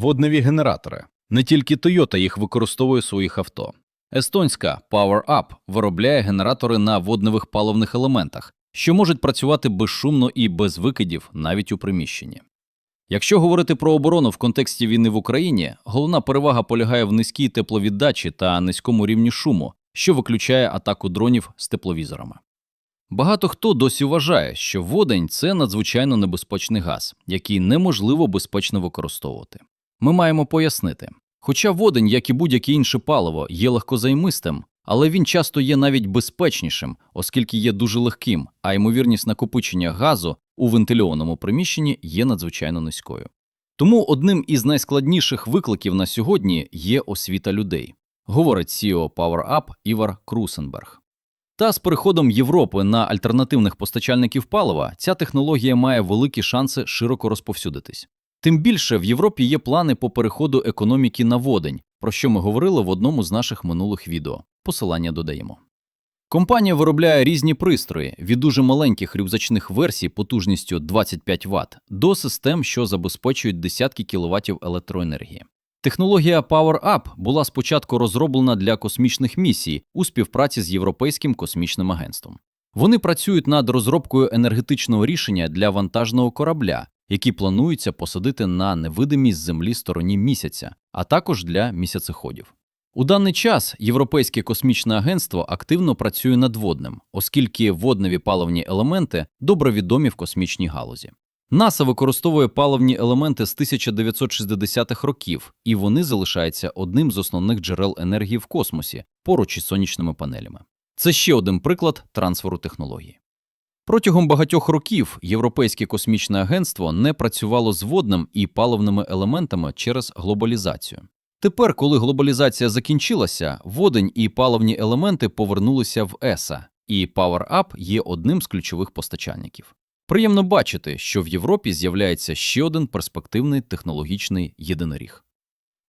Водневі генератори. Не тільки Toyota їх використовує у своїх авто. Естонська Power Up виробляє генератори на водневих паливних елементах, що можуть працювати безшумно і без викидів навіть у приміщенні. Якщо говорити про оборону в контексті війни в Україні, головна перевага полягає в низькій тепловіддачі та низькому рівні шуму, що виключає атаку дронів з тепловізорами. Багато хто досі вважає, що водень це надзвичайно небезпечний газ, який неможливо безпечно використовувати. Ми маємо пояснити. Хоча водень, як і будь-яке інше паливо, є легкозаймистим, але він часто є навіть безпечнішим, оскільки є дуже легким, а ймовірність накопичення газу у вентильованому приміщенні є надзвичайно низькою. Тому одним із найскладніших викликів на сьогодні є освіта людей, говорить CEO PowerUp Івар Крусенберг. Та з переходом Європи на альтернативних постачальників палива ця технологія має великі шанси широко розповсюдитись. Тим більше в Європі є плани по переходу економіки на водень, про що ми говорили в одному з наших минулих відео. Посилання додаємо. Компанія виробляє різні пристрої від дуже маленьких рюкзачних версій потужністю 25 Вт до систем, що забезпечують десятки кіловатів електроенергії. Технологія Power Up була спочатку розроблена для космічних місій у співпраці з Європейським космічним агентством. Вони працюють над розробкою енергетичного рішення для вантажного корабля, який планується посадити на невидимій з землі стороні місяця, а також для місяцеходів. У даний час Європейське космічне агентство активно працює над водним, оскільки водневі паливні елементи добре відомі в космічній галузі. НАСА використовує паливні елементи з 1960-х років, і вони залишаються одним з основних джерел енергії в космосі поруч із сонячними панелями. Це ще один приклад трансферу технології. Протягом багатьох років Європейське космічне агентство не працювало з водним і паливними елементами через глобалізацію. Тепер, коли глобалізація закінчилася, водень і паливні елементи повернулися в ЕСА, і PowerUp є одним з ключових постачальників. Приємно бачити, що в Європі з'являється ще один перспективний технологічний єдиноріг.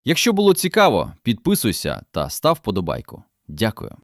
Якщо було цікаво, підписуйся та став подобайку. Дякую.